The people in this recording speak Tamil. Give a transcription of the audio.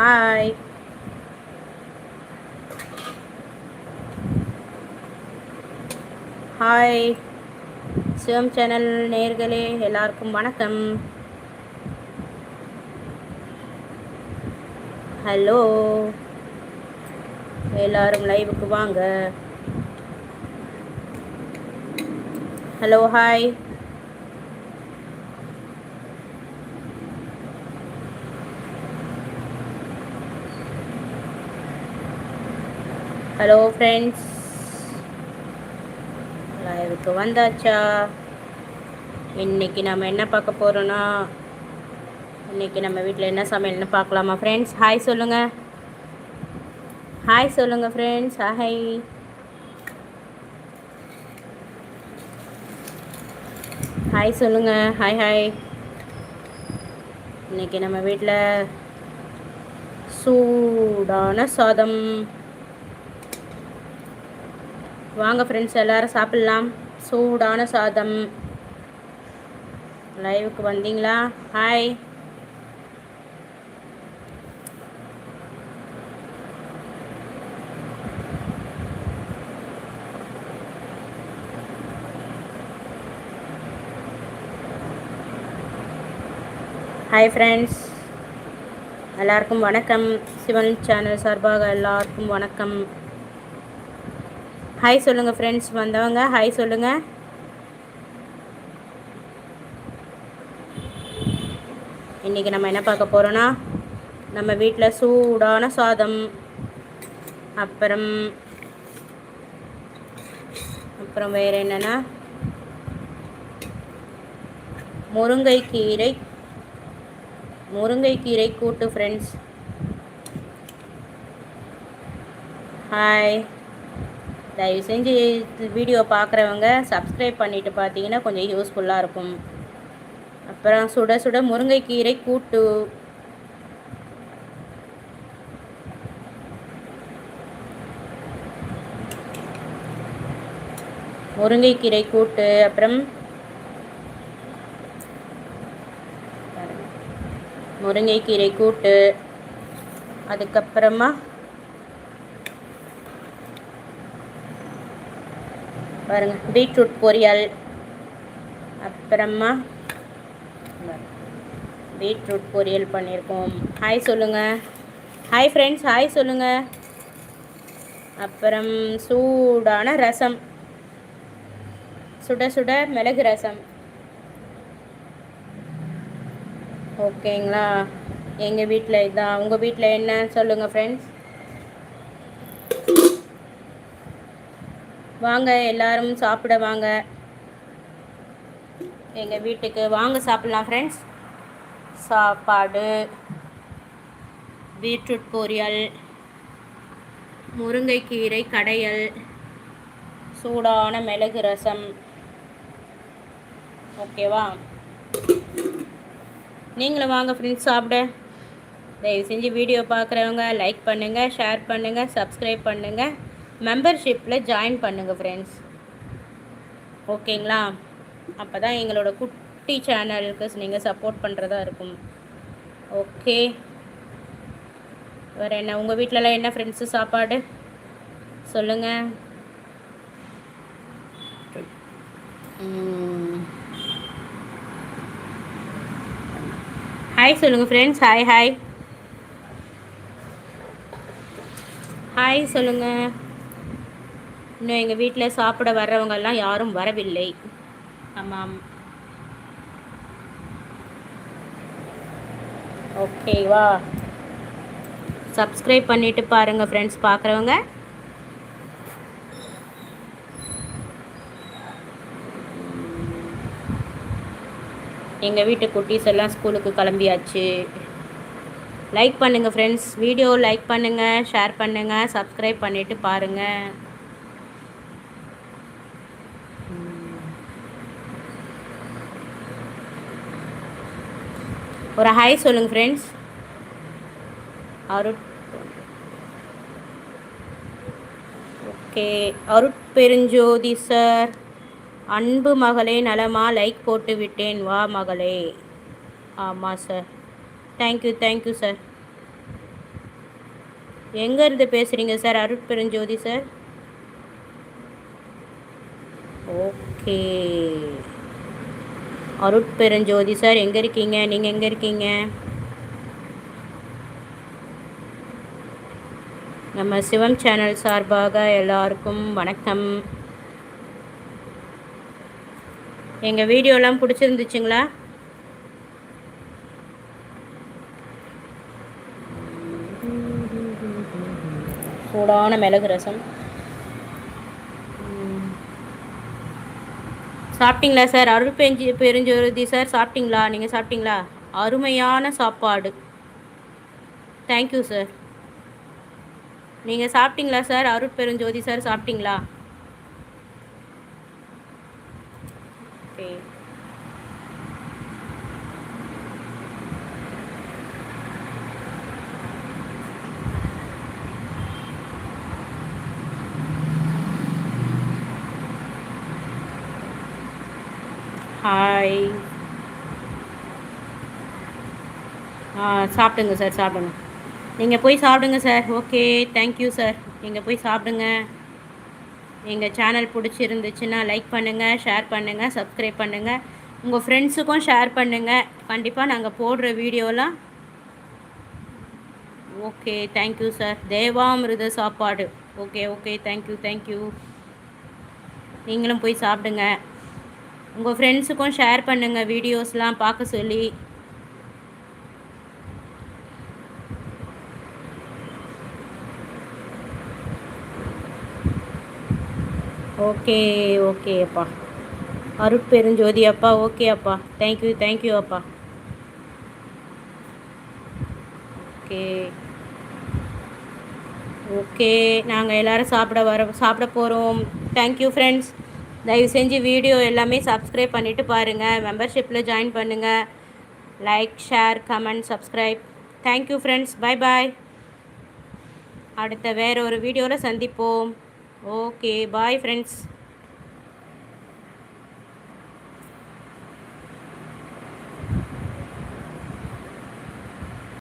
ஹாய் ஹாய் சிவம் சேனல் நேர்களே எல்லாருக்கும் வணக்கம். ஹலோ எல்லாரும் லைவுக்கு வாங்க. ஹலோ ஹாய் ஹலோ ஃப்ரெண்ட்ஸ் லைவுக்கு வந்தாச்சா? இன்னைக்கு நம்ம என்ன பார்க்க போகிறோன்னா இன்னைக்கு நம்ம வீட்டில் என்ன சமையல்னு பார்க்கலாமா ஃப்ரெண்ட்ஸ் ஹாய் சொல்லுங்கள் ஹாய் சொல்லுங்கள் ஃப்ரெண்ட்ஸ் ஹாய் ஹாய் சொல்லுங்கள் ஹாய் ஹாய் இன்னைக்கு நம்ம வீட்டில் சூடான சாதம் வாங்க ஃப்ரெண்ட்ஸ் எல்லோரும் சாப்பிட்லாம். சூடான சாதம். லைவுக்கு வந்தீங்களா? ஹாய் ஹாய் ஃப்ரெண்ட்ஸ் எல்லாருக்கும் வணக்கம். சிவன் சேனல் சார்பாக எல்லாருக்கும் வணக்கம். ஹாய் சொல்லுங்கள் ஃப்ரெண்ட்ஸ் வந்தவங்க ஹாய் சொல்லுங்கள் இன்றைக்கி நம்ம என்ன பார்க்க போகிறோன்னா நம்ம வீட்டில் சூடான சாதம் அப்புறம் அப்புறம் வேறு என்னென்னா முருங்கைக்கீரை முருங்கைக்கீரை கூட்டு ஃப்ரெண்ட்ஸ் ஹாய் தயவு செஞ்சு வீடியோ பார்க்குறவங்க சப்ஸ்கிரைப் பண்ணிவிட்டு பார்த்தீங்கன்னா கொஞ்சம் யூஸ்ஃபுல்லாக இருக்கும். அப்புறம் சுட சுட முருங்கைக்கீரை கூட்டு. முருங்கைக்கீரை கூட்டு அப்புறம் முருங்கைக்கீரை கூட்டு அதுக்கப்புறமா பாருங்கள் பீட்ரூட் பொரியல் அப்புறமா பீட்ரூட் பொரியல் பண்ணியிருக்கோம் ஹாய் சொல்லுங்கள் ஹாய் ஃப்ரெண்ட்ஸ் ஹாய் சொல்லுங்கள் அப்புறம் சூடான ரசம். சுட சுட மிளகு ரசம். ஓகேங்களா எங்கள் வீட்டில் இதுதான் உங்கள் வீட்டில் என்ன? சொல்லுங்கள் ஃப்ரெண்ட்ஸ் வாங்க எல்லாரும் சாப்பிட வாங்க. எங்கள் வீட்டுக்கு வாங்க சாப்பிட்லாம் ஃப்ரெண்ட்ஸ் சாப்பாடு பீட்ரூட் பொரியல் முருங்கைக்கீரை கடையல் சூடான மிளகு ரசம். ஓகேவா நீங்களும் வாங்க ஃப்ரெண்ட்ஸ் சாப்பிட. தயவு செஞ்சு வீடியோ பார்க்குறவங்க லைக் பண்ணுங்கள் ஷேர் பண்ணுங்கள் சப்ஸ்கிரைப் பண்ணுங்கள் மெம்பர்ஷிப்பில் ஜாயின் பண்ணுங்கள் ஃப்ரெண்ட்ஸ் ஓகேங்களா அப்போ தான் எங்களோட குட்டி சேனலுக்கு நீங்கள் சப்போர்ட் பண்ணுறதா இருக்கும். ஓகே வேறு என்ன? உங்கள் வீட்டிலலாம் என்ன ஃப்ரெண்ட்ஸு சாப்பாடு? சொல்லுங்கள் ஹாய் சொல்லுங்கள் ஃப்ரெண்ட்ஸ் ஹாய் ஹாய் ஹாய் சொல்லுங்கள் இன்னும் எங்கள் வீட்டில் சாப்பிட வர்றவங்கெல்லாம் யாரும் வரவில்லை. ஆமாம் ஓகேவா சப்ஸ்கிரைப் பண்ணிவிட்டு பாருங்கள் ஃப்ரெண்ட்ஸ் பார்க்குறவங்க எங்கள் வீட்டு குட்டீஸ் எல்லாம் ஸ்கூலுக்கு கிளம்பியாச்சு. லைக் பண்ணுங்கள் ஃப்ரெண்ட்ஸ் வீடியோ லைக் பண்ணுங்கள் ஷேர் பண்ணுங்கள் சப்ஸ்கிரைப் பண்ணிவிட்டு பாருங்கள் ஒரு ஹாய் சொல்லுங்கள் ஃப்ரெண்ட்ஸ் அருட். ஓகே. அருட்பெருஞ்சோதி சார் அன்பு மகளே நலமா லைக் போட்டு விட்டேன். வா மகளே. ஆமாம் சார் தேங்க்யூ தேங்க்யூ சார் எங்கேருந்து பேசுகிறீங்க சார் அருட்பெருஞ்சோதி சார் ஓகே. அருட்பெருஞ்சோதி சார் எங்கே இருக்கீங்க? நீங்கள் எங்கே இருக்கீங்க? நம்ம சிவம் சேனல் சார்பாக எல்லாருக்கும் வணக்கம். எங்கள் வீடியோலாம் பிடிச்சிருந்துச்சுங்களா? சூடான மிளகு ரசம். சாப்பிட்டீங்களா சார்? அருள் பெஞ்சு பெருஞ்சோதி சார் சாப்பிட்டீங்களா? நீங்கள் சாப்பிட்டீங்களா? அருமையான சாப்பாடு. தேங்க்யூ சார் நீங்கள் சாப்பிட்டீங்களா சார்? அருள் பெருஞ்சோதி சார் சாப்பிட்டீங்களா? ஓகே ஹாய் ஆ சாப்பிடுங்க சார் சாப்பிடுங்க. நீங்கள் போய் சாப்பிடுங்க சார். ஓகே தேங்க்யூ சார் நீங்கள் போய் சாப்பிடுங்க. எங்கள் சேனல் பிடிச்சிருந்துச்சுன்னா லைக் பண்ணுங்கள் ஷேர் பண்ணுங்கள் சப்ஸ்கிரைப் பண்ணுங்கள் உங்கள் ஃப்ரெண்ட்ஸுக்கும் ஷேர் பண்ணுங்கள் கண்டிப்பாக நாங்கள் போடுற வீடியோலாம். ஓகே தேங்க்யூ சார் தேவாமிருத சாப்பாடு. ஓகே ஓகே தேங்க்யூ தேங்க்யூ நீங்களும் போய் சாப்பிடுங்க. உங்கள் ஃப்ரெண்ட்ஸுக்கும் ஷேர் பண்ணுங்கள் வீடியோஸ்லாம் பார்க்க சொல்லி. ஓகே ஓகே அப்பா. அருட்பெருஞ்சோதி அப்பா ஓகே அப்பா. தேங்க்யூ தேங்க்யூ அப்பா. ஓகே ஓகே நாங்கள் எல்லோரும் சாப்பிட வர சாப்பிட போகிறோம் தேங்க்யூ ஃப்ரெண்ட்ஸ் தயவு செஞ்சு வீடியோ எல்லாமே சப்ஸ்கிரைப் பண்ணிவிட்டு பாருங்கள் மெம்பர்ஷிப்பில் ஜாயின் பண்ணுங்கள் like share comment subscribe thank you friends bye bye அடுத்த வேறு ஒரு வீடியோவில் சந்திப்போம். Okay bye friends